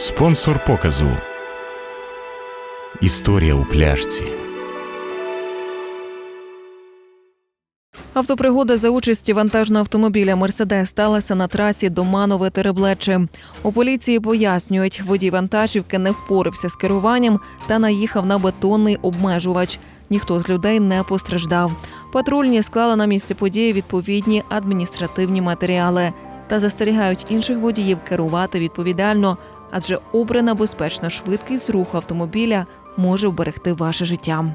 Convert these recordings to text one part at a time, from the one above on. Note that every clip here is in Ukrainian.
Спонсор показу. Історія у пляшці. Автопригода за участі вантажного автомобіля Мерседес сталася на трасі Доманове Тереблече. У поліції пояснюють, водій вантажівки не впорався з керуванням та наїхав на бетонний обмежувач. Ніхто з людей не постраждав. Патрульні склали на місці події відповідні адміністративні матеріали та застерігають інших водіїв керувати відповідально, адже обрана безпечна швидкість руху автомобіля може вберегти ваше життя.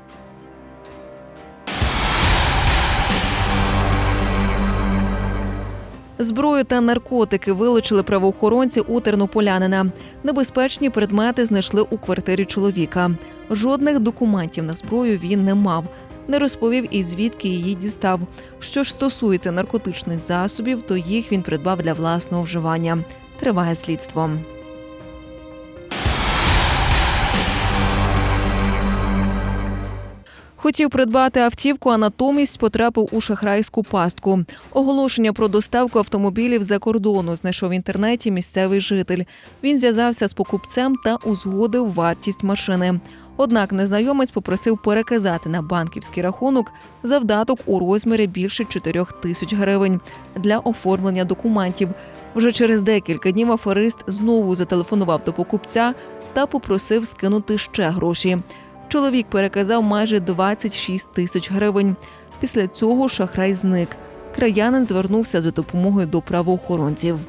Зброю та наркотики вилучили правоохоронці у тернополянина. Небезпечні предмети знайшли у квартирі чоловіка. Жодних документів на зброю він не мав. Не розповів і звідки її дістав. Що ж стосується наркотичних засобів, то їх він придбав для власного вживання. Триває слідство. Хотів придбати автівку, а натомість потрапив у шахрайську пастку. Оголошення про доставку автомобілів за кордону знайшов в інтернеті місцевий житель. Він зв'язався з покупцем та узгодив вартість машини. Однак незнайомець попросив переказати на банківський рахунок завдаток у розмірі більше 4 тисяч гривень для оформлення документів. Вже через декілька днів аферист знову зателефонував до покупця та попросив скинути ще гроші. Чоловік переказав майже 26 тисяч гривень. Після цього шахрай зник. Краянин звернувся за допомогою до правоохоронців.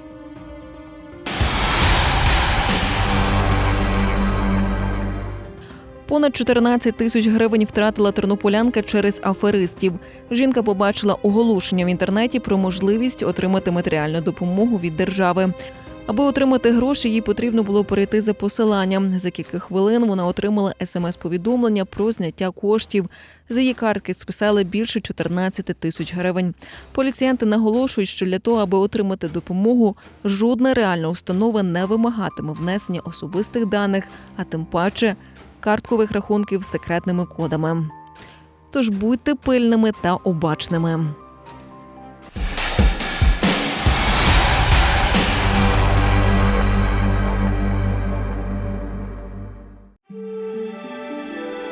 Понад 14 тисяч гривень втратила тернополянка через аферистів. Жінка побачила оголошення в інтернеті про можливість отримати матеріальну допомогу від держави. Аби отримати гроші, їй потрібно було перейти за посиланням. За кілька хвилин вона отримала смс-повідомлення про зняття коштів. З її картки списали більше 14 тисяч гривень. Поліціянти наголошують, що для того, аби отримати допомогу, жодна реальна установа не вимагатиме внесення особистих даних, а тим паче карткових рахунків з секретними кодами. Тож будьте пильними та обачними.